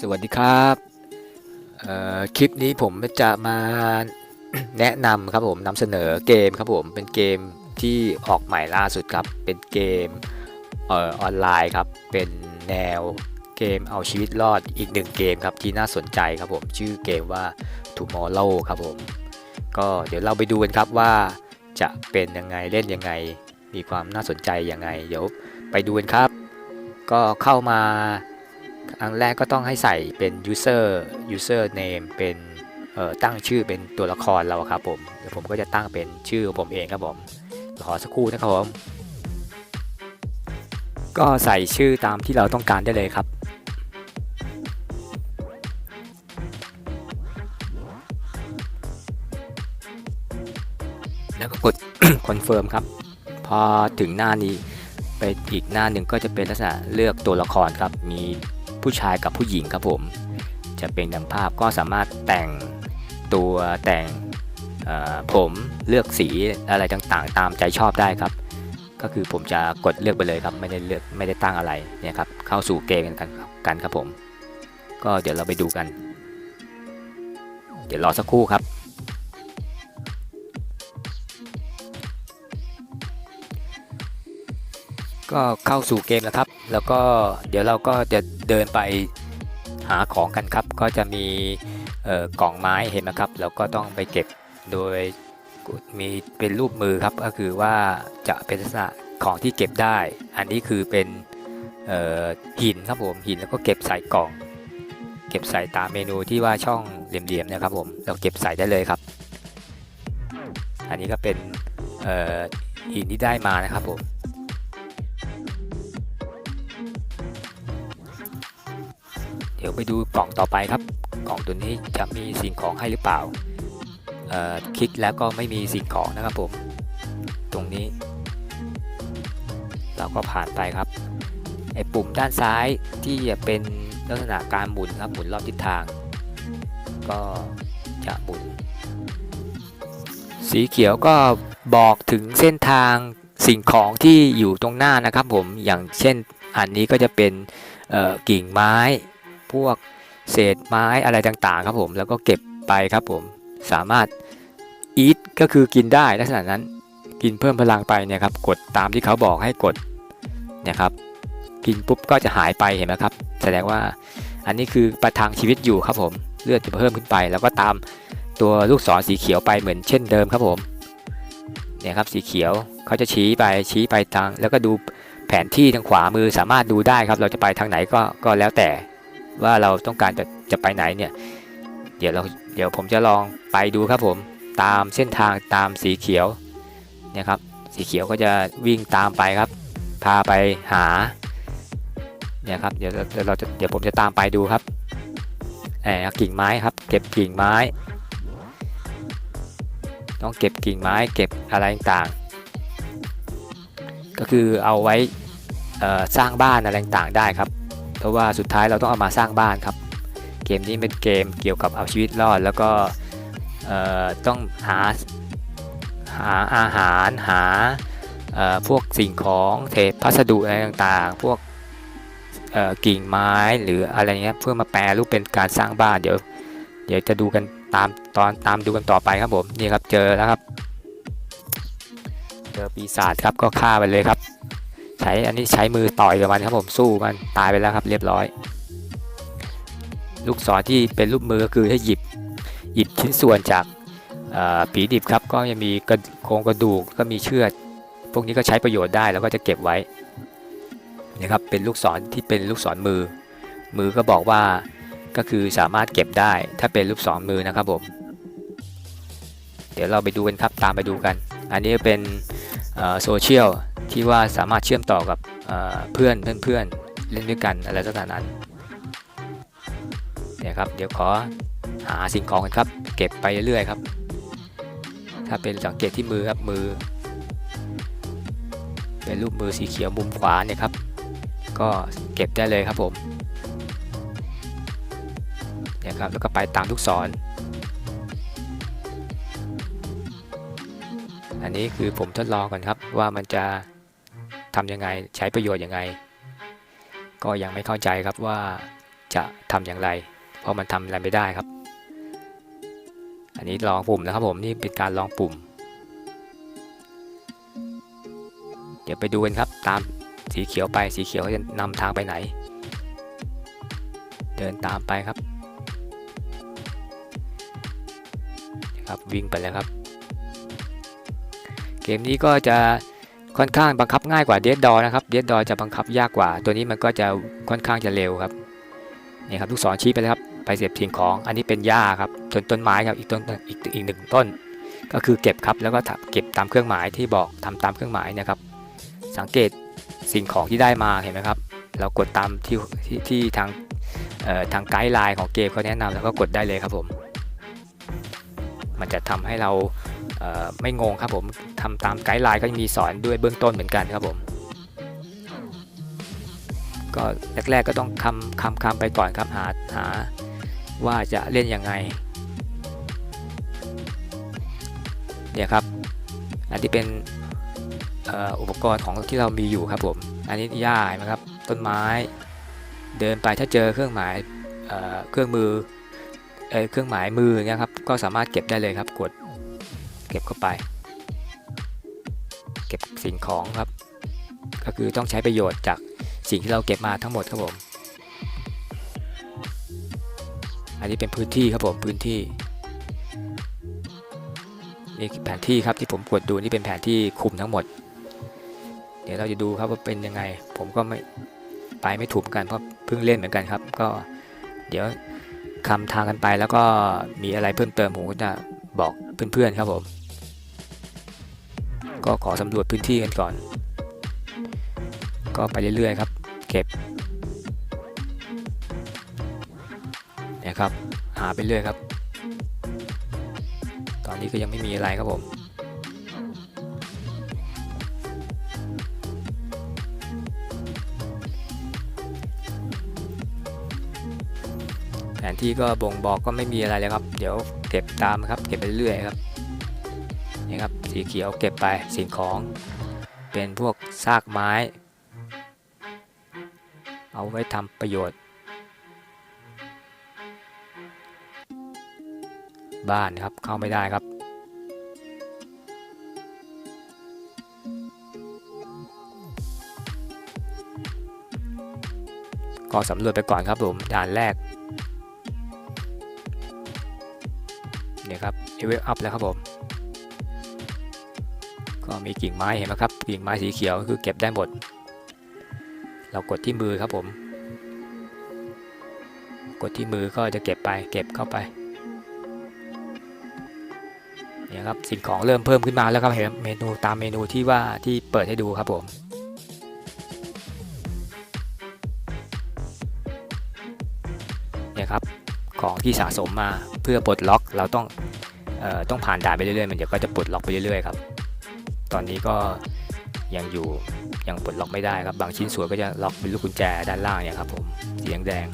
สวัสดีครับคลิปนี้ผมจะมาแนะนำครับผมนำเสนอเกมครับผมเป็นเกมที่ออกใหม่ล่าสุดครับ เป็นเกมเออออนไลน์ครับ เป็นแนวเกมเอาชีวิตรอดอีกหนึ่งเกมครับที่น่าสนใจครับผมชื่อเกมว่า Tomorrow ครับผม ก็เดี๋ยวเราไปดูกันครับว่าจะเป็นยังไงเล่นยังไง มีความน่าสนใจยังไง เดี๋ยวไปดูกันครับ ก็เข้ามา ครั้งแรกก็ต้องให้ใส่เป็น user user name เป็นตั้งชื่อเป็นตัวละครเราครับผมเดี๋ยวผมก็จะตั้งเป็นชื่อผมเองครับผมขอสักครู่นะครับผม ก็ใส่ชื่อตามที่เราต้องการได้เลยครับ แล้วก็กด confirm ครับ พอถึงหน้านี้ไปอีกหน้าหนึ่งก็จะเป็นลักษณะเลือกตัวละครครับ มี ผู้ชายกับผู้หญิงครับผม จะเป็นดังภาพก็สามารถแต่งตัวแต่งผมเลือกสีอะไรต่างๆ ตามใจชอบได้ครับ ก็คือผมจะกดเลือกไปเลยครับไม่ได้เลือกไม่ได้ตั้งอะไรเนี่ยครับเข้าสู่เกมกันกันกันครับผม ก็เดี๋ยวเราไปดูกัน เดี๋ยวรอสักครู่ครับ ก็เข้าสู่เกมแล้วครับ แล้วก็เดี๋ยวเราก็จะเดินไปหาของกันครับ ก็จะมีกล่องไม้เห็นไหมครับแล้วก็ต้องไปเก็บโดยมีเป็นรูปมือครับก็คือว่าจะเป็นลักษณะของที่เก็บได้ อันนี้คือเป็นหินครับผมหินแล้วก็เก็บใส่กล่อง เก็บใส่ตามเมนูที่ว่าช่องเหลี่ยมๆนะครับผมเราเก็บใส่ได้เลยครับ อันนี้ก็เป็นหินที่ได้มานะครับผม ดี๋ยวไปดูกล่องต่อไปครับ กล่องตัวนี้จะมีสิ่งของให้หรือเปล่าคลิกแล้วก็ไม่มีสิ่งของนะครับผม ตรงนี้เราก็ผ่านไปครับไอ้ปุ่มด้านซ้ายที่จะเป็นลักษณะการหมุนครับหมุนรอบทิศทาง ก็จะหมุน สีเขียวก็บอกถึงเส้นทางสิ่งของที่อยู่ตรงหน้านะครับผมอย่างเช่นอันนี้ก็จะเป็นกิ่งไม้ พวกเศษไม้อะไรต่างๆครับผมแล้วก็เก็บไปครับผมสามารถ eat ก็คือกินได้ลักษณะนั้นกินเพิ่มพลังไปเนี่ยครับกดตามที่เขาบอกให้กดเนี่ยครับกินปุ๊บก็จะหายไปเห็นไหมครับ แสดงว่าอันนี้คือประทังชีวิตอยู่ครับผมเลือดจะเพิ่มขึ้นไป แล้วก็ตามตัวลูกศรสีเขียวไปเหมือนเช่นเดิมครับผมเนี่ยครับสีเขียวเขาจะชี้ไปชี้ไปทาง แล้วก็ดูแผนที่ทางขวามือสามารถดูได้ครับ เราจะไปทางไหนก็ก็แล้วแต่ ว่าเราต้องการจะจะไปไหนเนี่ย เดี๋ยวเราเดี๋ยวผมจะลองไปดูครับผมตามเส้นทางตามสีเขียวเนี่ยครับสีเขียวก็จะวิ่งตามไปครับ พาไปหาเนี่ยครับเดี๋ยวเราจะเดี๋ยวผมจะตามไปดูครับแอบกิ่งไม้ครับ เก็บกิ่งไม้ ต้องเก็บกิ่งไม้เก็บอะไรต่างก็คือเอาไว้สร้างบ้านอะไรต่างได้ครับ ราะว่าสุดท้ายเราต้องเอามาสร้างบ้านครับ เกมนี้เป็นเกมเกี่ยวกับเอาชีวิตรอด แล้วก็ต้องหาหาอาหารหาพวกสิ่งของเศษพัสดุอะไรต่างๆ พวกกิ่งไม้หรืออะไรเงี้ยเพื่อมาแปลรูปเป็นการสร้างบ้านเดี๋ยว เดี๋ยวจะดูกันตามตอนตามดูกันต่อไปครับผมนี่ครับเจอแล้วครับ เจอปีศาจครับก็ฆ่าไปเลยครับ ใช้อันนี้ใช้มือต่อยกับมันครับผมสู้มันตายไปแล้วครับเรียบร้อย ลูกศรที่เป็นรูปมือก็คือให้หยิบหยิบชิ้นส่วนจากผีดิบครับก็จะมีกระโครงกระดูกก็มีเชือดพวกนี้ก็ใช้ประโยชน์ได้แล้วก็จะเก็บไว้นะครับเป็นลูกศรที่เป็นลูกศรมือ มือก็บอกว่าก็คือสามารถเก็บได้ถ้าเป็นลูกศรมือนะครับผมเดี๋ยวเราไปดูกันครับตามไปดูกัน อันนี้เป็นโซเชียล ที่ว่าสามารถเชื่อมต่อกับเพื่อนเพื่อนๆเล่นด้วยกันอะไรต่างนั้นเนี่ยครับเดี๋ยวขอหาสิ่งของกันครับ เก็บไปเรื่อยๆครับ ถ้าเป็นสังเกตที่มือครับมือ เป็นรูปมือสีเขียวมุมขวาเนี่ยครับ ก็เก็บได้เลยครับผมเนี่ยครับแล้วก็ไปตามลูกศรอันนี้คือผมทดลองก่อนครับว่ามันจะ ทำยังไงใช้ประโยชน์ยังไง ก็ยังไม่เข้าใจครับว่าจะทำอย่างไร เพราะมันทำอะไรไม่ได้ครับ อันนี้ลองปุ่มนะครับผมนี่เป็นการลองปุ่ม เดี๋ยวไปดูกันครับตามสีเขียวไปสีเขียวจะนำทางไปไหน เดินตามไปครับนะครับวิ่งไปแล้วครับ เกมนี้ก็จะ ค่อนข้างบังคับง่ายกว่าเดดดอนะครับเดดดอจะบังคับยากกว่า ตัวนี้มันก็จะค่อนข้างจะเร็วครับนี่ครับลูกศรชี้ไปแล้วครับไปเสียบสิ่งของอันนี้เป็นหญ้าครับต้นต้นไม้ครับอีกต้นอีกอีกหนึ่งต้น ก็คือเก็บครับแล้วก็เก็บตามเครื่องหมายที่บอกทำตามเครื่องหมายนะครับ สังเกตสิ่งของที่ได้มาเห็นไหมครับ เรากดตามที่ที่ที่ทางเอ่อทางไกด์ไลน์ของเกมเขาแนะนำแล้วก็กดได้เลยครับผม มันจะทำให้เรา ไม่งงครับผมทำตามไกด์ไลน์ก็มีสอนด้วยเบื้องต้นเหมือนกันครับผม ก็แรกๆก็ต้องคำคำคำไปก่อนครับหาหาว่าจะเล่นยังไงเนี่ยครับ อันที่เป็นอ,อุปกรณ์ของที่เรามีอยู่ครับผม อันนี้หญ้านไหมครับ ต้นไม้ เดินไปถ้าเจอเครื่องหมายเเครื่องมือเอเครื่องหมายมือเนี่ยครับ ก็สามารถเก็บได้เลยครับ กด ก็บเข้าไป เก็บสิ่งของครับ ก็คือต้องใช้ประโยชน์จากสิ่งที่เราเก็บมาทั้งหมดครับผม อันนี้เป็นพื้นที่ครับผมพื้นที่นี่แผนที่ครับที่ผมกดดูนี่เป็นแผนที่คุมทั้งหมด เดี๋ยวเราจะดูครับว่าเป็นยังไง ผมก็ไม่ไปไม่ถูกเหมือนกันเพราะเพิ่งเล่นเหมือนกันครับ ก็เดี๋ยวคำทางกันไปแล้วก็มีอะไรเพิ่มเติมผมก็จะบอกเพื่อนๆครับผม ก็ขอสำรวจพื้นที่กันก่อน ก็ไปเรื่อยๆครับ เก็บเนี่ยครับ หาไปเรื่อยครับ ตอนนี้ก็ยังไม่มีอะไรครับผมแผนที่ก็บ่งบอกก็ไม่มีอะไรเลยครับ เดี๋ยวเก็บตามครับ เก็บไปเรื่อยครับ นี่ครับ สีเขียวเก็บไปสิ่งของ เป็นพวกซากไม้ เอาไว้ทำประโยชน์ บ้านครับเข้าไม่ได้ครับก็สำรวจไปก่อนครับผมด่านแรกเนี่ยครับเลเวลอัพแล้วครับผม ก็มีกิ่งไม้เห็นไหมครับ กิ่งไม้สีเขียวคือเก็บได้หมด เรากดที่มือครับผม กดที่มือก็จะเก็บไป เก็บเข้าไปเนี่ยครับสิ่งของเริ่มเพิ่มขึ้นมาแล้วครับเห็นเมนูตามเมนูที่ว่าที่เปิดให้ดูครับผมเนี่ยครับของที่สะสมมาเพื่อปลดล็อกเราต้องออต้องผ่านด่านไปเรื่อยๆมันเดี๋ยวก็จะปลดล็อกไปเรื่อยๆครับ ตอนนี้ก็ยังอยู่ยังปลดล็อกไม่ได้ครับ บางชิ้นส่วนก็จะล็อกเป็นลูกกุญแจด้านล่างเนี่ยครับผมสีแดง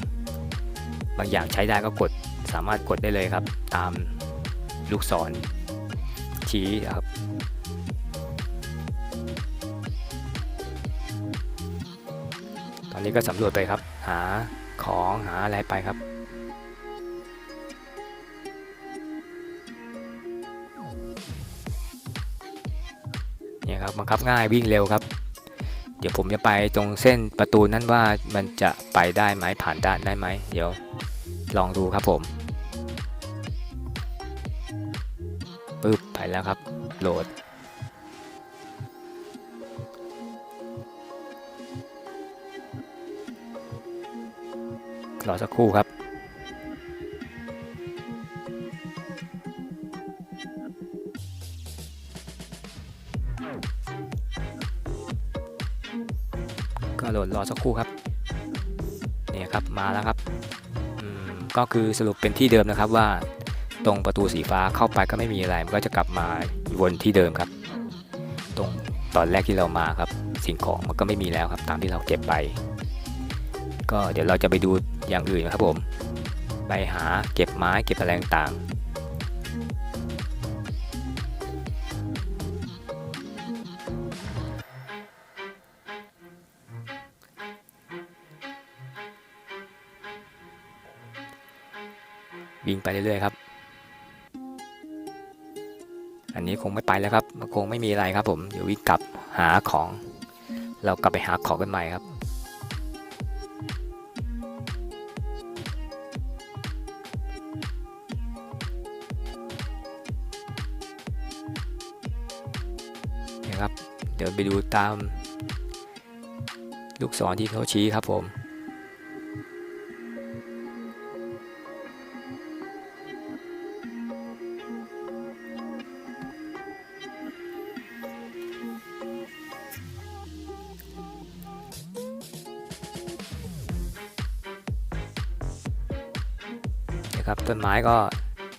บางอย่างใช้ได้ก็กดสามารถกดได้เลยครับ ตามลูกศรชี้ครับตอนนี้ก็สำรวจไปครับ หาของหาอะไรไปครับ เนี่ยครับบังคับง่ายวิ่งเร็วครับ เดี๋ยวผมจะไปตรงเส้นประตูนั้นว่ามันจะไปได้ไหมผ่านด่านได้ไหมเดี๋ยวลองดูครับผมปึ๊บไปแล้วครับโหลดรอสักครู่ครับ โหลดรอสักครู่ครับเนี่ยครับมาแล้วครับก็คือสรุปเป็นที่เดิมนะครับว่าตรงประตูสีฟ้าเข้าไปก็ไม่มีอะไร มันก็จะกลับมาวนที่เดิมครับ ตรงตอนแรกที่เรามาครับ สิ่งของมันก็ไม่มีแล้วครับ ตามที่เราเก็บไป ก็เดี๋ยวเราจะไปดูอย่างอื่นนะครับผม ไปหาเก็บไม้เก็บอะไรต่าง วิ่งไปเรื่อยๆครับ อันนี้คงไม่ไปแล้วครับมันคงไม่มีอะไรครับผมเดี๋ยววิ่งกลับหาของ เรากลับไปหาของกันใหม่ครับนะครับ เดี๋ยวไปดูตาม ลูกศรที่เขาชี้ครับผม ครับต้นไม้ก็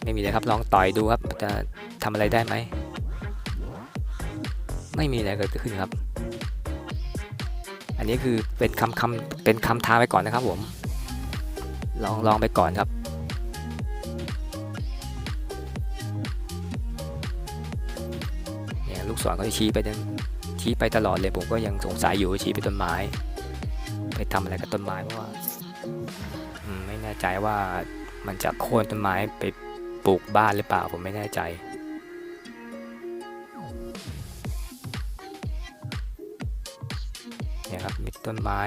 ไม่มีเลยครับลองต่อยดูครับจะทำอะไรได้ไหมไม่มีอะไรเกิดขึ้นครับ อันนี้คือเป็นคำคำเป็นคำท้าไว้ก่อนนะครับผมลองลองไปก่อนครับเนี่ยลูกศรก็จะชี้ไปจนชี้ไปตลอดเลยผมก็ยังสงสัยอยู่ว่าชี้ไปต้นไม้ ไปทำอะไรกับต้นไม้เพราะว่าไม่แน่ใจว่า มันจะโค่นต้นไม้ไปปลูกบ้านหรือเปล่าผมไม่แน่ใจ เนี่ยครับมีต้นไม้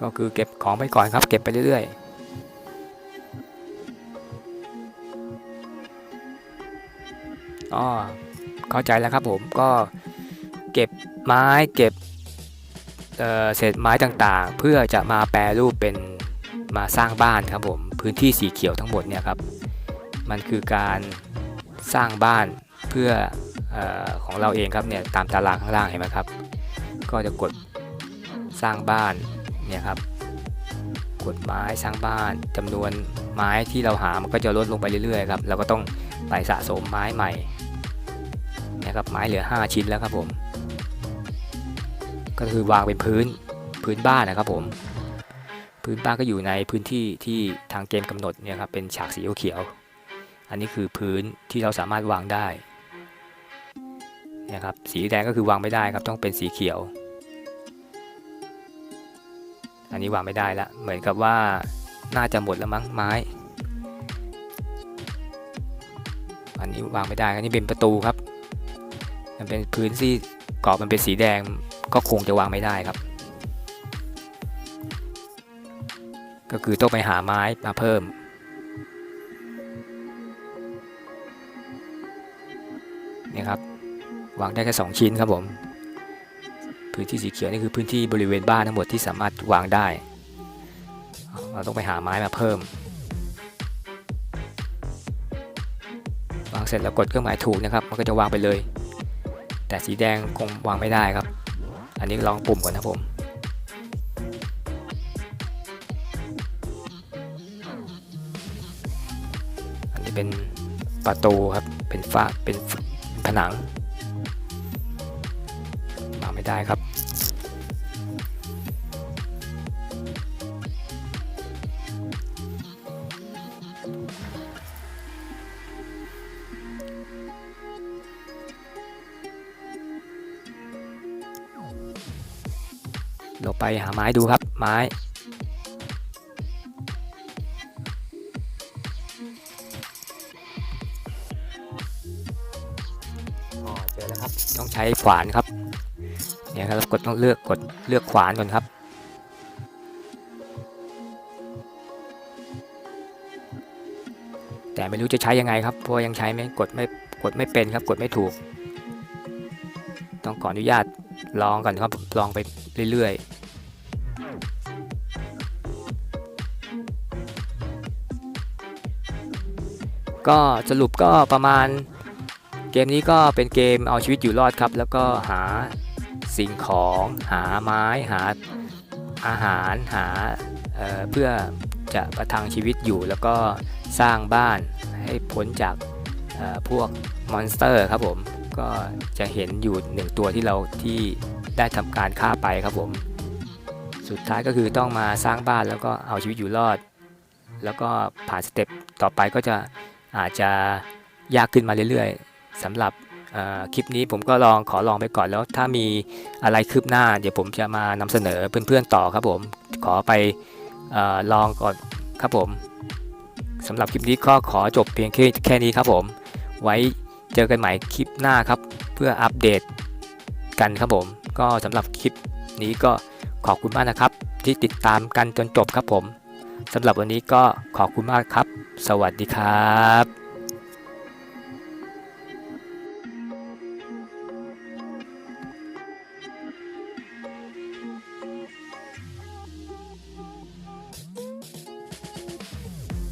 ก็คือเก็บของไปก่อนครับ เก็บไปเรื่อยๆ อ๋อเข้าใจแล้วครับผมก็เก็บไม้เก็บเเศษไม้ต่างๆ เพื่อจะมาแปรรูปเป็นมาสร้างบ้านครับผมพื้นที่สีเขียวทั้งหมดเนี่ยครับมันคือการสร้างบ้านเพื่อออของเราเองครับเนี่ยตามตารางข้างล่างเห็นไหมครับ ก็จะกดสร้างบ้านเนี่ยครับกดไม้สร้างบ้านจำนวนไม้ที่เราหามันก็จะลดลงไปเรื่อยๆครับเราก็ต้องไปสะสมไม้ใหม่ นี่ยครับไม้เหลือ 5 ชิ้นแล้วครับผม ก็คือวางเป็นพื้นพื้นบ้านนะครับผม พื้นบ้านก็อยู่ในพื้นที่ที่ทางเกมกำหนดเนี่ยครับเป็นฉากสีเขียว อันนี้คือพื้นที่เราสามารถวางได้นี่ยครับสีแดงก็คือวางไม่ได้ครับต้องเป็นสีเขียว อันนี้วางไม่ได้ละเหมือนกับว่าน่าจะหมดแล้วมั้งไม้ อันนี้วางไม่ได้อันนี้เป็นประตูครับ มันเป็นพื้นที่กรอบมันเป็นสีแดงก็คงจะวางไม่ได้ครับ ก็คือต้องไปหาไม้มาเพิ่มเนี่ยครับ วางได้แค่ 2 ชิ้นครับผม พื้นที่สีเขียวนี่คือพื้นที่บริเวณบ้านทั้งหมดที่สามารถวางได้ เราต้องไปหาไม้มาเพิ่มวางเสร็จแล้วกดเครื่องหมายถูกนะครับ มันก็จะวางไปเลย แต่สีแดงคงวางไม่ได้ครับ อันนี้ลองปุ่มก่อนนะผมอันนี้เป็นประตูครับเป็นฝ้าเป็นผนังวางไม่ได้ครับ เราไปหาไม้ดูครับไม้เจอแล้วครับต้องใช้ขวานครับเนี่ยครับกดต้องเลือกกดเลือกขวานก่อนครับแต่ไม่รู้จะใช้ยังไงครับเพราะยังใช้ไม่กดไม่กดไม่เป็นครับ กดไม่ถูก ต้องขออนุญาตลองก่อนครับลองไปเรื่อยๆ ก็สรุปก็ประมาณ เกมนี้ก็เป็นเกมเอาชีวิตอยู่รอดครับ แล้วก็หาสิ่งของหาไม้หาอาหารหาเเพื่อจะประทังชีวิตอยู่ แล้วก็สร้างบ้านให้พ้นจากพวกมอนสเตอร์ครับผมก็จะเห็นอยู่หนึ่งตัวที่เราที่ได้ทำการฆ่าไปครับผม สุดท้ายก็คือต้องมาสร้างบ้านแล้วก็เอาชีวิตอยู่รอด แล้วก็ผ่านสเต็ปต่อไปก็จะ อาจจะยากขึ้นมาเรื่อยๆสำหรับคลิปนี้ผมก็ลองขอลองไปก่อนแล้วถ้ามีอะไรคืบหน้า เดี๋ยวผมจะมานำเสนอเพื่อนๆต่อครับผมขอไปออลองก่อนครับผมสำหรับคลิปนี้ก็ขอจบเพียงแค่แค่นี้ครับผม ไว้เจอกันใหม่คลิปหน้าครับ เพื่ออัปเดตกันครับผม ก็สำหรับคลิปนี้ก็ขอบคุณมากนะครับ ที่ติดตามกันจนจบครับผม สำหรับวันนี้ก็ขอบคุณมากครับ สวัสดีครับ